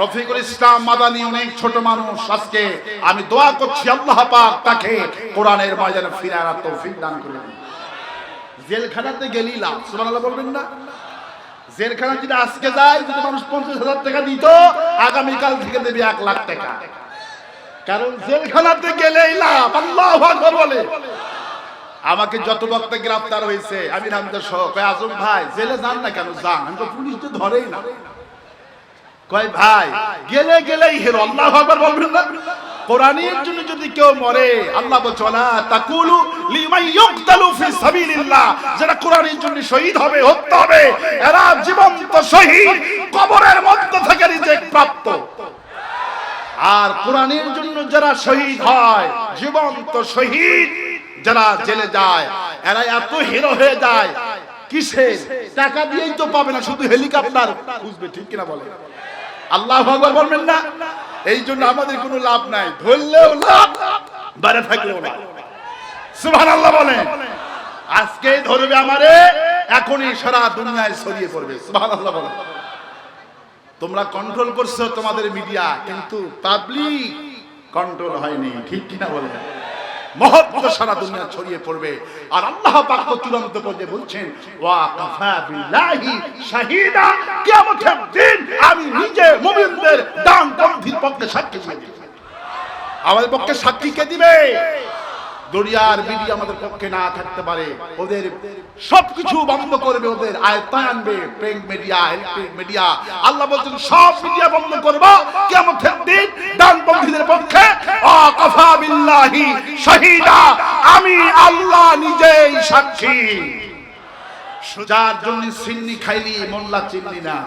রফিকুল ইসলাম মাদানি অনেক ছোট মানুষ আজকে। আমি দোয়া করছি আল্লাহ পাক তাকে কোরআনের ময়দানে ফিরে আনার তৌফিক দান করুন। জেলখানাতে গেলি লাভ, সুবহানাল্লাহ বলবেন না? জেলখানা যদি আজকে যায়, যদি মানুষ পঞ্চাশ হাজার টাকা দিত, আগামীকাল থেকে দেবে এক লাখ টাকা। কারণ জেলখানাতে গেলেই লাভ, আল্লাহ বলে। আমাকে যত বক্তা গ্রেফতার হয়েছে আমি রামদাস সহ আজম ভাই, জেলে যান না কেন? যান, আমি তো পুলিশ তো ধরেই না। কয়, ভাই, গেলে গেলেই হেরো আল্লাহ আকবার বলবেন না? কোরআনের জন্য যদি কেউ মরে, আল্লাহ বলছে, ওয়ালা তাকুলু লিমান ইউকতালু ফি সাবিলিল্লাহ। যারা কোরআনের জন্য শহীদ হবে, হত্যা হবে, এরা জীবন্ত শহীদ, কবরের মধ্যে থেকে রিজেক্ট প্রাপ্ত। আর কোরআনের জন্য যারা শহীদ হয়, জীবন্ত শহীদ, যারা জেলে যায়, এরা এত হিরো হয়ে যায়। কিসের? টাকা দিয়েই তো পাবে না, শুধু হেলিকপ্টার বুঝবে ঠিক কিনা বলে আল্লাহ ভগবান বলবেন না। এই জন্য আমাদের কোনো লাভ নাই। ধরলেও লাভ বাইরে থাকলেও লাভ। সুবহান আল্লাহ বলেন। আজকে ধরবে আমারে, এখনই সারা দুনিয়ায় ছড়িয়ে পড়বে। সুবহান আল্লাহ বলেন। তোমরা কন্ট্রোল করছ তোমাদের মিডিয়া কিন্তু পাবলিক কন্ট্রোল হয়নি। ঠিক কিনা বলে মহত্ব সারা দুনিয়া ছড়িয়ে পড়বে আর আল্লাহ পাক তো চূড়ান্ত পর্যায়ে বলছেন, ওয়া কাফা বিল্লাহি শাহিদা, কিয়ামতের দিন আমি নিজে মুমিনদের ডান পন্থীর পক্ষে সাক্ষী দিয়ে। আমাদের পক্ষে সাক্ষী কে দিবে দরিয়ার মিডিয়া আমাদের পক্ষে না থাকতে পারে। ওদের সবকিছু বন্ধ করবে, ওদের আয়ত্তায় আনবে। প্রিন্ট মিডিয়া ইলেকট্রিক মিডিয়া আল্লাহ বলছেন, সব মিডিয়া বন্ধ করব। কিয়ামতের দিন ডানপন্থীদের পক্ষে আকাফা বিল্লাহি শাহিদা। আমি আল্লাহ নিজেই সাক্ষী। যার জন্য সিন্নি খাইলি, মোল্লা চিনলি না।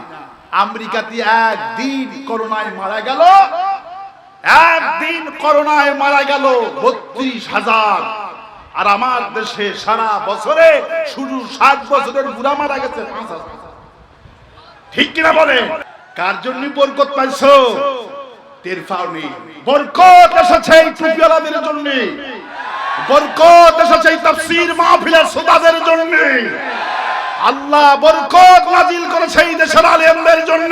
আমেরিকাতে একদিন করোনায় মারা গেল। একদিন করোনায় মারা গেল বত্রিশ হাজার। আর আমার দেশে সারা বছরে শুধু ষাট বছরের বুড়া মারা গেছে ঠিক কিনা বলে? কার জন্য বরকত পাইছো? টের পাওনি বরকত এসেছে এই টুপিওয়ালাদের জন্য। বরকত এসেছে এই তাফসীর মাহফিলের শ্রোতাদের জন্য। আল্লাহ বরকত নাজিল করেছে এই দেশের আলেমদের জন্য।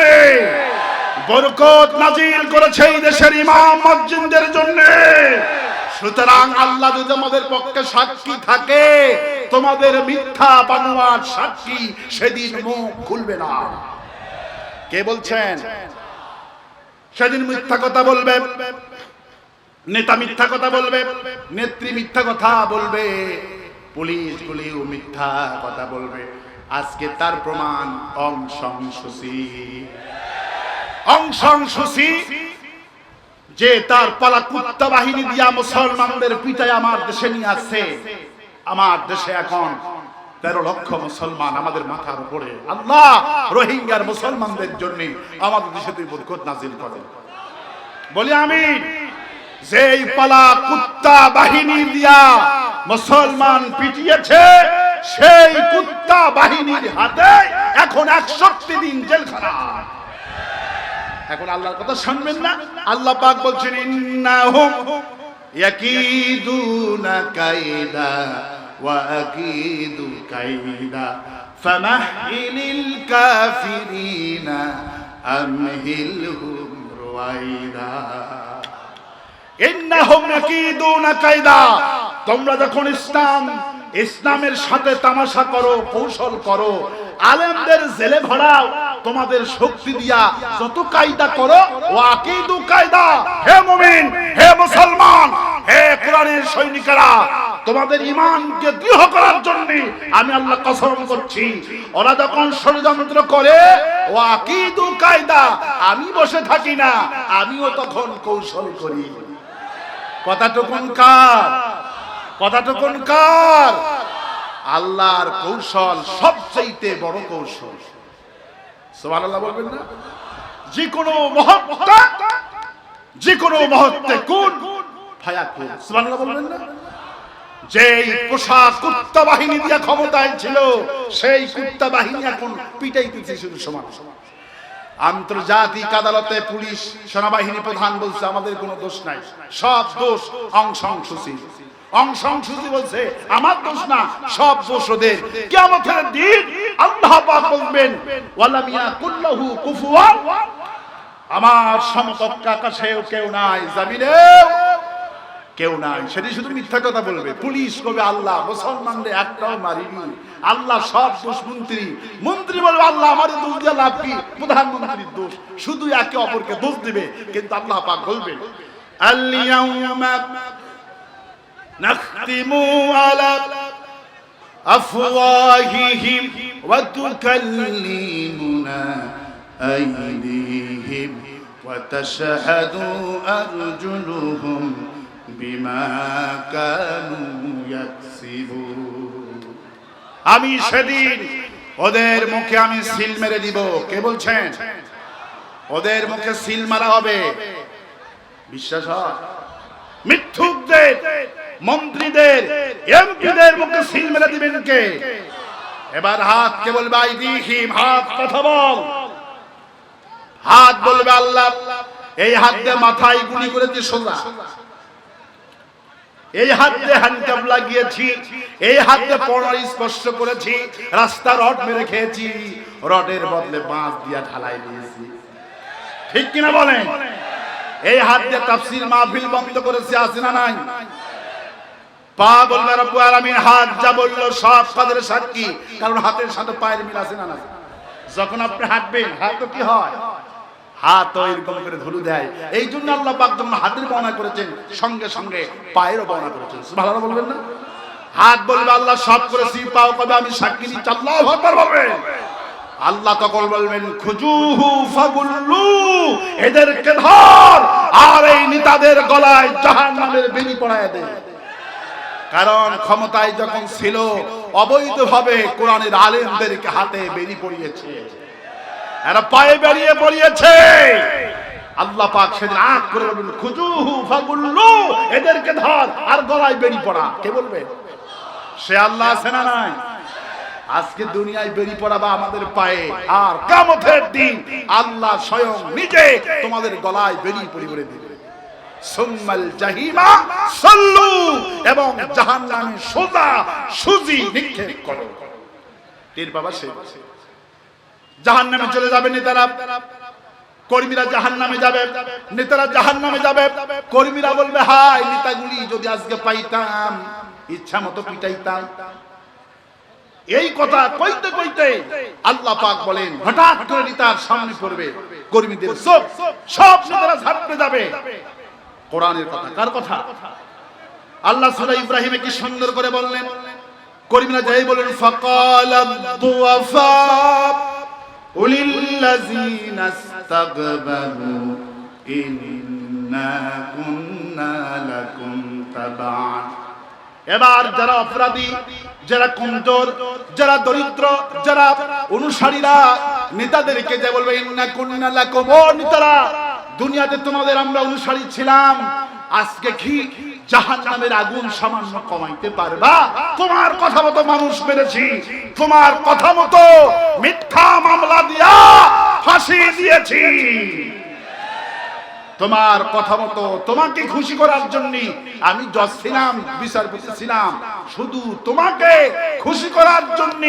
বরকত নাজিল করেছে এই দেশের ইমাম মসজিদদের জন্য। সুতরাং আল্লাহ যদি আমাদের পক্ষে সাক্ষী থাকে, তোমাদের মিথ্যা বানোয়ার সাক্ষী সেদিন মুখ খুলবে না। কে বলছেন? সেদিন মিথ্যা কথা বলবে, নেতা মিথ্যা কথা বলবে, নেত্রী মিথ্যা কথা বলবে, পুলিশ গুলিও মিথ্যা কথা বলবে। আজকে তার প্রমাণ অংশং সুসি অংশং সুসি যে তার পালা কুত্তা বাহিনী দিয়া মুসলমানদের পিটায় আমার দেশে নিয়ে আসছে। আমার দেশে এখন তেরো লক্ষ মুসলমান আমাদের মাথার উপরে। আল্লাহ, রোহিঙ্গার মুসলমানদের জন্য আমাদের দেশে তুই বরকত নাজিল করে বলি আমি যেই পালা কুত্তা বাহিনী দিয়া মুসলমান পিটিয়েছে, সেই কুত্তা বাহিনীর হাতে এখন একষট্টি দিন জেলখানা এখন আল্লাহর কথা শুনবেন না। আল্লাহ পাক বলছেন, ইন্নাহুম ইয়াকিদুনা কাইদা ওয়া আকিদু কাইদা ফামাহইলিল কাফিরিনা আমহিলহুম রুয়াইদা। ইন্নাহুম ইয়াকিদুনা কাইদা। তোমরা যখন ইসলাম, ইসলামের সাথে তামাশা করো, কৌশল করো, আলেমদের জেলে ভরাও তোমাদের শক্তি দিয়া যত কায়দা করো ওয়াকিদু কায়দা। হে মুমিন, হে মুসলমান, হে কোরআনের সৈনিকেরা, তোমাদের ইমানকে দৃঢ় করার জন্য আমি আল্লাহ কসম করছি। ওরা যখন ষড়যন্ত্র করে ওয়াকিদু কায়দা, আমি বসে থাকি না, আমিও তখন কৌশল করি। কথাটুকুন কার? কথাটুকুন কার? আল্লাহর কৌশল সবচাইতে বড় কৌশল। বলবেন না? যে কোনো মহত্তা যে কোনো মহত্তে কোন বলবেন না? যেই পোশাক কুত্তা বাহিনী ক্ষমতায় ছিল, সেই কুত্তা বাহিনী এখন পিটাইতেছে শুধু সমান আন্তর্জাতিক আদালতে পুলিশ, সেনাবাহিনী প্রধান বলছে, আমাদের কোনো দোষ নাই। সব দোষ অংশ অংশী অংশ অংশী বলছে, আমার দোষ না, সব দোষ ওদের কিয়ামতের দিন আল্লাহ বলবেন আমার সমকক্ষ আকাশেও কেউ নাই, জামিনেও কেউ নাই। সেটি শুধু মিথ্যা কথা বলবে। পুলিশ কবে আল্লাহ, মুসলমানদের একটাও মারিনি। আল্লাহ সব দোষ মন্ত্রী। মন্ত্রী বলবে, আল্লাহ আমাদের দোষ দিয়ে লাভ কি? প্রধানমন্ত্রীর দোষ। শুধু একে অপরকে দোষ দিবে। কিন্তু আল্লাহ পাক বলবে আল্লিয়াউমা নাখতিমু আলা أفواههم وتكلمنا أيديهم وتشهد أرجلهم بما كانوا يكسبون আমি সেদিন ওদের মুখে আমি সিল মেরে দিব কে বলছেন ওদের মুখে সিল মারা হবে বিশ্বাস হয় মিথ্যুকদের মন্ত্রীদের, এমপিদের মুখে সিল মেরে দিবেন কে? এবার হাত কে বলবে, আই দিহিম, হাত, কথা বল। হাত বলবে, আল্লাহ, এই হাত দিয়ে মাথায় গুলি করেছে, সোজা। এই হাত দিয়ে হ্যান্ডকাপ লাগিয়েছি, এই হাত দিয়ে পড়ার স্পর্শ করেছি রাস্তা রড মেরে খেয়েছি, রডের বদলে বাঁশ দিয়া ঢালাই দিয়েছি। ঠিক কিনা বলেন? এই হাত দিয়ে তাফসির মাহফিল বন্ধ করেছে, আছে না নাই? পা বলবে, রব্বুল আলামিন, হাত যা বলল সব কাদের সাক্ষী। কারণ হাতের সাথে পায়ের মিল আছে না যখন আপনি হাঁটবেন, হাত তো কি হয়? হাত এরকম করে ধুলু দেয়। এই জন্য আল্লাহ পাক যখন হাতের বর্ণনা করেছেন, সঙ্গে সঙ্গে পায়েরও বর্ণনা করেছেন। ভালো বলবেন না? হাত বলবে, আল্লাহ সব করেছি, পাও কবে আমি সাক্ষী দিচ্ছি? আল্লাহ আকবার বলবেন। আল্লাহ তখন বলবেন, খুজুহু ফাগুল্লু, এদেরকে ধর, আর এই নেতাদের গলায় জাহান্নামের বেনি পড়ায় দে। কারণ ক্ষমতায় যখন ছিল, অবৈধভাবে কোরআনের আলেমদেরকে হাতে বেরি পড়িয়েছে। এরা পায়ে বেরিয়ে পড়িয়েছে। আল্লাহ পাক সেদিন করে বলবেন ফাগুল্লু, এদেরকে ধর, আর গলায় বেরি পড়া। কে বলবে? সে আল্লাহ আছে না নাই? আজকে দুনিয়ায় বেরি পড়া বা আমাদের পায়ে, আর কামতের দিন আল্লাহ স্বয়ং নিজে তোমাদের গলায় বেরিয়ে পরি করে দিবে। সে। জাহান্নামে চলে যাবে নেতারা। কর্মীরা জাহান্নামে যাবে। নেতারা জাহান্নামে যাবে। কর্মীরা বলবে হাই নেতাগুলি যদি আজকে পাইতাম, ইচ্ছা মতো পিটাইতাম। এই কথা কইতে কইতে আল্লাহ পাক বলেন, হঠাৎ করে নেতার সামনে পড়বে। কর্মীদের সব সব নেতারা ঝাড়তে যাবে। কোরআনের কথা। কার কথা? আল্লাহ সুরা ইব্রাহিমে কি সুন্দর করে বললেন? করিমনা যাই বলেন ফাকাল এবার যারা অপরাধী, যারা কমজোর, যারা দরিদ্র, যারা অনুসারীরা, নেতাদেরকে যে বলবে, ইন্না কুন্না লাকুম, ও নেতারা দুনিয়াতে তোমাদের আমরা অনুসারী ছিলাম। আজকে কি জাহান নামের আগুন সামান্য কমাইতে পারবা। তোমার কথা মতো মানুষ মেরেছি। তোমার কথা মতো মিথ্যা মামলা দিয়া ফাঁসি দিয়েছি। তোমার কথা মতো তোমাকে খুশি করার জন্য আমি জজ ছিলাম, বিচারপতি ছিলাম। শুধু তোমাকে খুশি করার জন্য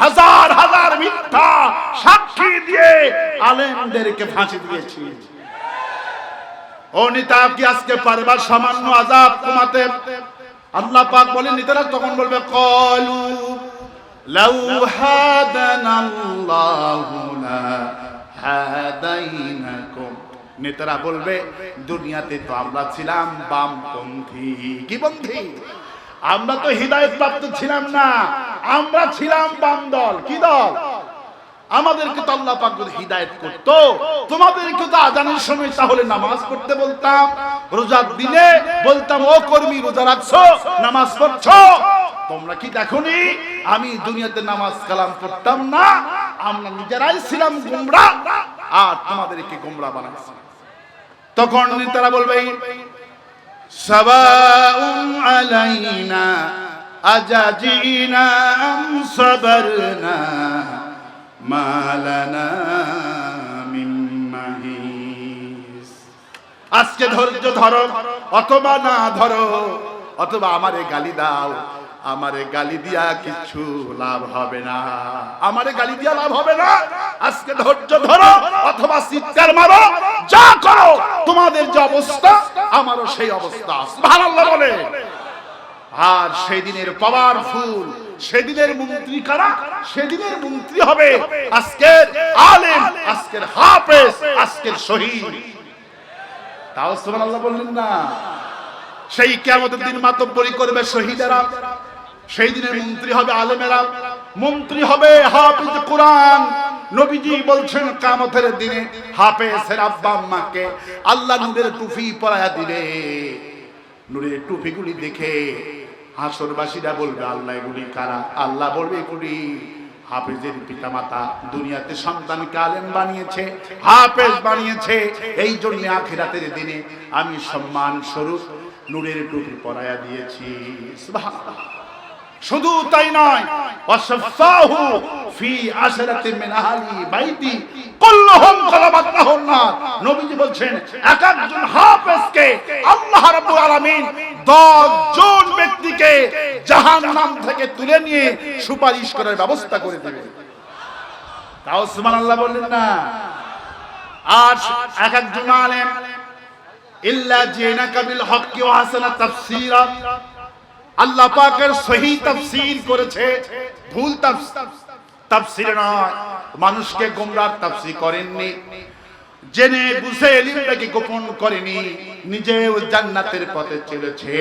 হাজার হাজার মিথ্যা সাক্ষী দিয়ে আলেমদেরকে ফাঁসি দিয়েছি। ও নেতা কি আজকে পারবা সামান্য আজাব কমাতে আল্লাহ পাক বলেন নেতারা তখন বলবে, কলু লাউ হাদানাল্লাহু লা হাদাইনাকুম। নেতারা বলবে, দুনিয়াতে তো আমরা ছিলাম বামপন্থী। কি পন্থী আমরা তো হৃদায়ত প্রাপ্ত ছিলাম না, আমরা ছিলাম বাম দল। কি দল? আমাদেরকে তো আল্লাহ পাক যদি হিদায়ত করতো, তোমাদেরকে তো আজানের সময় তাহলে নামাজ পড়তে বলতাম, রোজার দিনে বলতাম, ও কর্মী, রোজা রাখছো, নামাজ পড়ছো? তোমরা কি দেখোনি? আমি দুনিয়াতে নামাজ কালাম করতাম না, আমরা নিজেরাই ছিলাম গুমরা, আর তোমাদেরকে গুমরা বানাইছি। তখন তারা বলবে, সাবাউন আলাইনা, আজাজিনা আম মালানা আজকে ধৈর্য ধরো, অথবা না ধরো, অথবা আমারে গালি দাও। আমারে গালি দিয়া কিছু লাভ হবে না। আমারে গালি দিয়া লাভ হবে না। আজকে ধৈর্য ধরো, অথবা চিৎকার মারো, যা করো, তোমাদের যে অবস্থা, আমারও সেই অবস্থা। সুবহানাল্লাহ বলে, আর সেই সেদিনের পাওয়ারফুল সেদিনের মন্ত্রী কারা? সেদিনের মন্ত্রী হবে। আজকের আলেম আজকের হাফেজ আজকের শহীদ। তাও সুবহানাল্লাহ বললেন না। সেই কিয়ামতের দিন মাতব্বরি করবে শহীদেরা। সেই দিনের মন্ত্রী হবে আলেমেরা। মন্ত্রী হবে হাফিজ কোরআন। নবীজি বলছেন কামতের দিনে হাফেজের আব্বা আম্মাকে আল্লাহ নূরের টুপি পরায়া দিবে। নূরের টুপিগুলি দেখে হাসরবাসীরা বলবে, আল্লাহ এগুলি কারা? আল্লাহ বলবে, এগুলি হাফেজের পিতামাতা। দুনিয়াতে সন্তানকে আলেম বানিয়েছে, হাফেজ বানিয়েছে। এই জন্য আখিরাতের দিনে আমি সম্মান স্বরূপ নূরের টুপি পরাইয়া দিয়েছি। শুধু তাই নয় ফি আশরাতি মিন আহলি বাইতি, কুল্লুহুম নার। নবীজি বলছেন, এক একজন হাফেজকে আল্লাহ রাব্বুল আলামিন 10 জন ব্যক্তিকে জাহান্নাম থেকে তুলে নিয়ে সুপারিশ করার ব্যবস্থা করে দেবে তাও সুবহানাল্লাহ বললেন না। আর এক একজন আলেম, ইল্লা জিনাকা বিল হক্কি ওয়া হাসানা তাফসীরা আল্লাহ পাকের সহি তাফসীর করেছে। ভুল তাফসীর নয়, মানুষকে গোমরাহ তাফসীর করেননি। জেনে বুঝে এলিমটাকে গোপন করেনি, নিজেও জান্নাতের পথে চলেছে।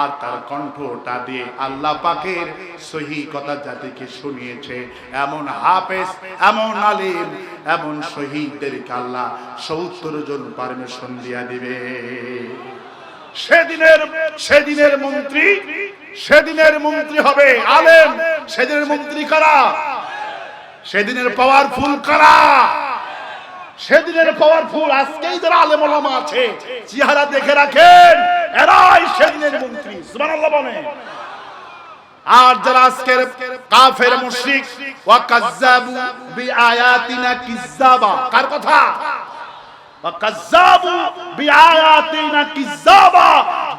আর তার কণ্ঠটা দিয়ে আল্লাহ পাকের সহি কথা জাতিকে শুনিয়েছে। এমন হাফেজ, এমন আলিম, এমন শহীদদেরকে আল্লাহ সত্তর জন পারমিশন দিয়া দিবে। সেদিনের সেদিনের মন্ত্রী সেদিনের মন্ত্রী হবে আলেম। সেদিনের মন্ত্রী কারা? সেদিনের পাওয়ারফুল কারা? সেদিনের পাওয়ারফুল আজকেই যারা আলেম ওলামা আছে, চেহারা দেখে রাখেন, এরাই সেদিনের মন্ত্রী। সুবহানাল্লাহ বলেন। আর যারা আজকের কাফের মুশরিক, ওয়া কাজ্জাবু বিআয়াতিনা কিজ্জাবা। কার কথা?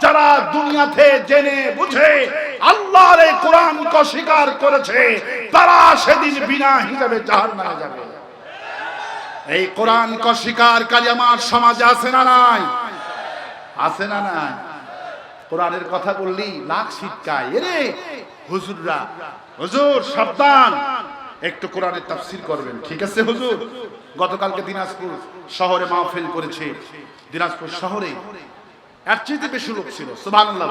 যারা দুনিয়াতে জেনে বুঝে আল্লাহর এই কোরআনকে অস্বীকার করেছে, তারা সেদিন বিনা হিসাবে জাহান্নামে যাবে। এই কোরআনকে অস্বীকারকারী আমার সমাজে আছে না নাই? আছে না নাই? কোরআনের কথা বললি, লাখ শিক্ষায় এরে, হুজুররা, হুজুর, সাবধান। একটু কোরআনের তাফসীর করবেন, ঠিক আছে হুজুর? গতকালকে দিনাজপুর শহরে মাহফিল করেছে। দিনাজপুর শহরে এর চেয়ে বেশি লোক ছিল, সুবহানাল্লাহ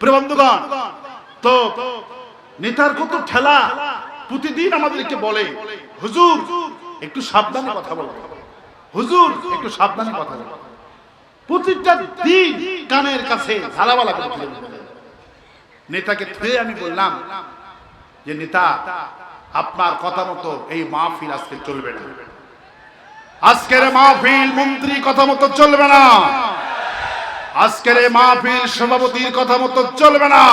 প্রিয় বন্ধুগণ, তো নেতার কত ঠেলা প্রতিদিন আমাদেরকে বলে, হুজুর, একটু সাবধানে কথা বলো। হুজুর, একটু সাবধানে কথা বলো। প্রতিটা দিন কানের কাছে ঝালাবালা করে নেতাকে থুয়ে আমি বললাম যে, নেতা আপনার কথা মতো এই মাহফিল আজকে চলবে না। আজকের মাহফিল মন্ত্রী কথা মতো চলবে না। আজকের এই মাহফিল সভাপতির কথা মতো চলবে না।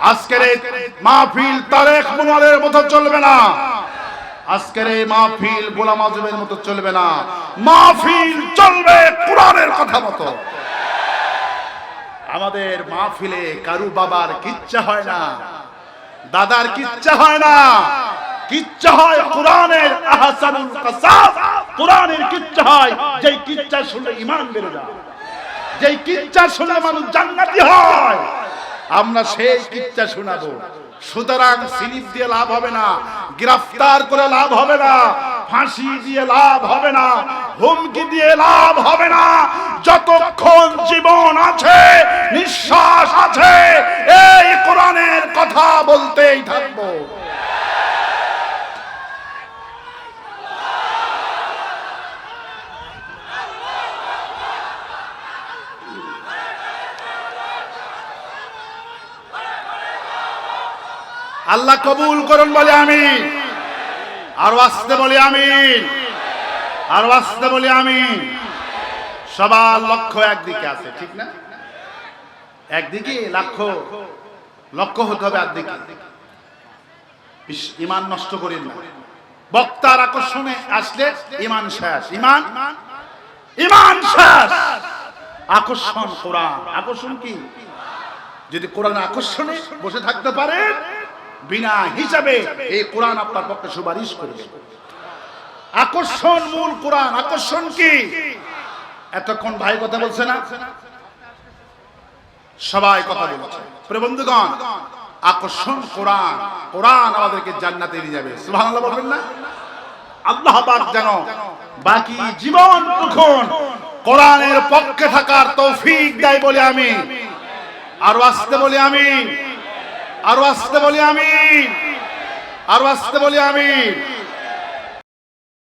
আজকের এই মাহফিল তারেক মুনারের মতো চলবে না। আজকের এই মাহফিল গোলাম আজমের মতো চলবে না। মাহফিল চলবে কোরআনের কথা মতো। আমাদের মাহফিলে কারু বাবার কিচ্ছা হয় না। দাদার কিচ্ছা হয় না। কিচ্ছা হয় কোরআনের আহসানুল কাসাস কোরআনের কিচ্ছা হয়, যেই কিচ্ছা শুনলে ঈমান বেড়ে যায়। যেই কিচ্ছা শুনলে মানুষ জান্নাতি হয়। আমরা সেই কিচ্ছা শোনাবো। সুতরাং স্লিপ দিয়ে লাভ হবে না, গ্রেফতার করে লাভ হবে না, ফাঁসি দিয়ে লাভ হবে না, হুমকি দিয়ে লাভ হবে না। যতক্ষণ জীবন আছে, নিঃশ্বাস আছে কথা বলতেই থাকব। আল্লাহ কবুল করুন বলে আমি আর আসতে বলি আমিন। আর আসতে বলি আমি সবার লক্ষ্য একদিকে আছে, ঠিক না? একদিকে, লক্ষ্য। লক্ষ্য হতে হবে আর ইস, ইমান নষ্ট করেন না। বক্তার আকর্ষণে আসলে ইমান শেষ। ইমান ইমান শেষ! আকর্ষণ কোরআন। আকর্ষণ কি? যদি কোরআনের আকর্ষণে বসে থাকতে পারে বিনা হিসাবে এই কোরআন আপনার পক্ষে সুপারিশ করবে। আকর্ষণ মূল কোরআন। আকর্ষণ কি? এতক্ষণ ভাই কথা বলছে না? সবাই কথা বলছে। প্রিয় বন্ধুগণ, আকর্ষণ কোরআন। কোরআন আমাদেরকে জান্নাতে নিয়ে যাবে। সুবহানাল্লাহ বলবেন না? আল্লাহ পাক যেন বাকি জীবন তখন কোরআনের পক্ষে থাকার তৌফিক দেয় বলে আমি আরও আসতে বলি আমি আরও আসতে বলি আমি আরও আসতে বলি আমি